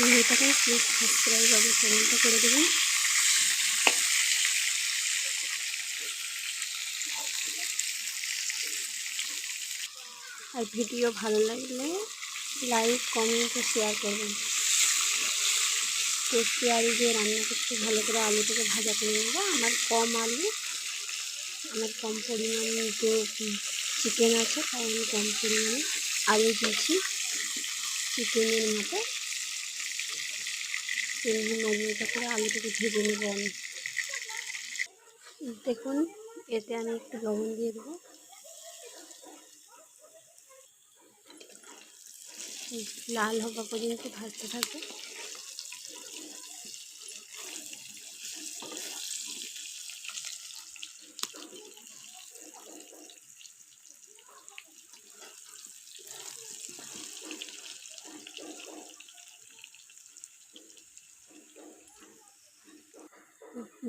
নতুন হয়ে থাকেন প্লিজ সাবস্ক্রাইব আমার চ্যানেলটা করে দেবেন। আর ভিডিও ভালো লাগলে লাইক কমেন্ট ও শেয়ার করবেন। টেস্টি আলু দিয়ে রান্না করতে ভালো করে আলুটাকে ভাজা করে নেব। আমার কম আলু, আমার কম পরিমাণ যে চিকেন আছে, তাই আমি কম পরিমাণে আলু দিয়েছি। চিকেনের মতো। তেমনি মজমজা করে আলুটাকে ভেজে নেব আমি। দেখুন, এতে আমি একটু লবণ দিয়ে দেবো। লাল হওয়া পর্যন্ত ভাজতে থাকবে।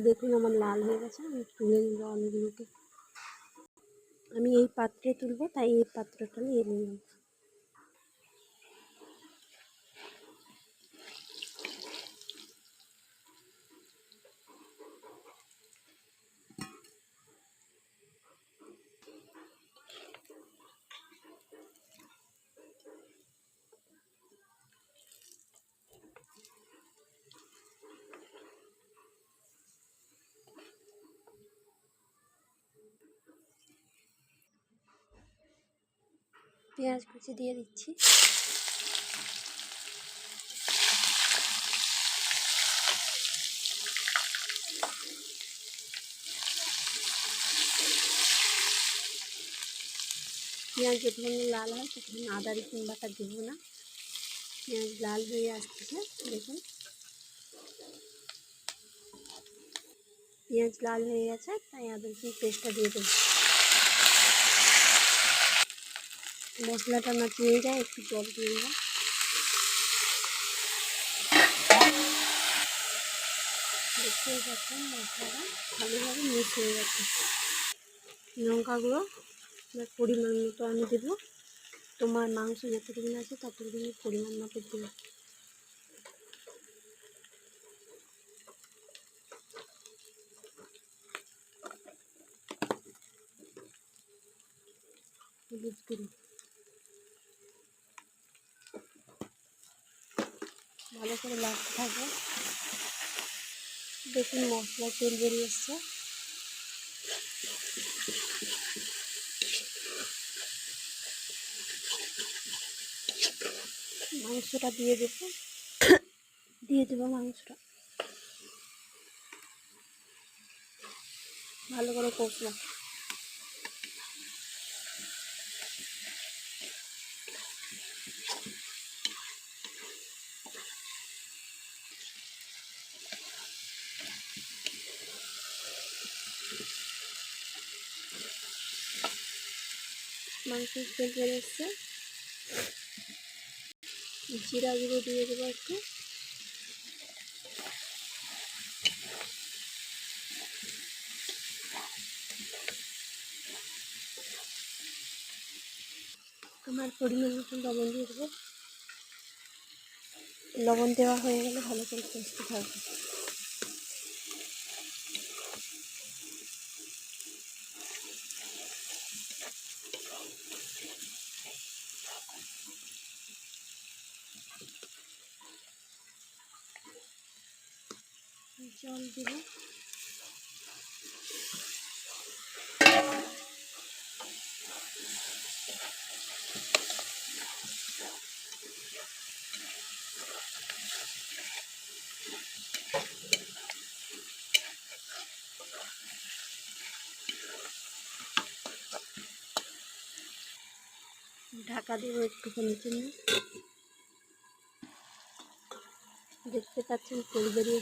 দেখুন, আমার লাল হয়ে গেছে, আমি তুলে নেব আলুগুলোকে আমি এই পাত্রে তুলবো, তাই এই পাত্রটা নিয়ে নিলাম। পেঁয়াজ কুচি দিয়ে দিচ্ছি। পেঁয়াজ যতক্ষণ লাল হয় ততক্ষণ আদা রসুন বাটা দেবো না। পেঁয়াজ লাল হয়ে আসতেছে দেখুন। পেঁয়াজ লাল হয়ে গেছে, তাই আদা রসুন পেস্টটা দিয়ে দেবো। মশলাটা নাচিয়ে যায় একটু জল দিয়ে দেবো দেখতেই পাচ্ছেন মশলাটা ভালোভাবে মিক্স হয়ে গেছে। লঙ্কা গুঁড়ো এবার পরিমাণ মতো আমি দেবো। তোমার মাংস যতটুকু আছে ততটুকু পরিমাণ মতো দেবো। হলুদ গুঁড়ো। ভালো করে লাগতে থাকবে। দেখুন মশলা তেল বেরিয়ে এসছে। মাংসটা দিয়ে দেবো। দিয়ে দেবো মাংসটা। ভালো করে কষবো। মাংস তেল বেড়ে এসছে জিরা গুঁড়ো দিয়ে দেবো একটু। আমার পরিমাণ মতন লবণ দিয়ে দেবো। লবণ দেওয়া হয়ে গেলে ভালো করে কষতে থাকবে জল দিব। ঢাকা দেবো একটুখানির জন্য দেখতে পাচ্ছেন তেল বেরিয়ে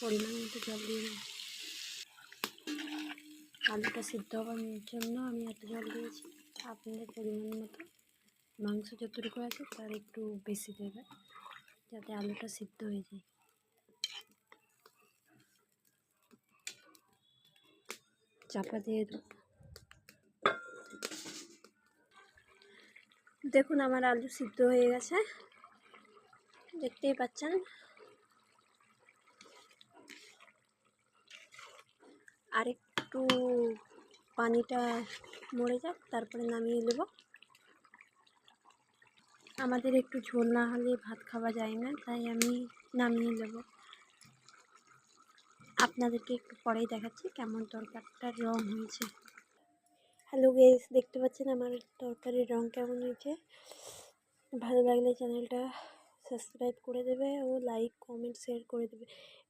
পরিমাণ মতো জল দিয়ে আলুটা সিদ্ধ হওয়ার জন্য আমি এত জল দিয়েছি। আপনাদের পরিমাণ মতো মাংস যতটুকু আছে তার একটু বেশি দেবে, যাতে আলুটা সিদ্ধ হয়ে যায়। চাপা দিয়ে দেবো। দেখুন আমার আলু সিদ্ধ হয়ে গেছে। দেখতেই পাচ্ছেন? আর একটু পানিটা মরে যাক, তারপরে নামিয়ে নেব। আমাদের একটু ঝোল না হলে ভাত খাওয়া যায় না, তাই আমি নামিয়ে নেব। আপনাদেরকে একটু পরেই দেখাচ্ছি কেমন তরকারিটার রং হয়েছে। হ্যালো গেস দেখতে পাচ্ছেন আমার তরকারির রং কেমন হয়েছে? ভালো লাগলে চ্যানেলটা সাবস্ক্রাইব করে দেবে ও লাইক কমেন্ট শেয়ার করে দেবে।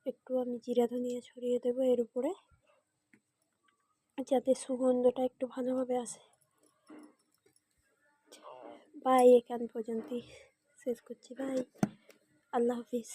একটু আমি জিরা ধনিয়া ছড়িয়ে দেবো এর উপরে। যাতে সুগন্ধটা একটু ভালোভাবে আসে। বাই এখান পর্যন্তই। শেষ করছি। বাই। আল্লাহ হাফিজ।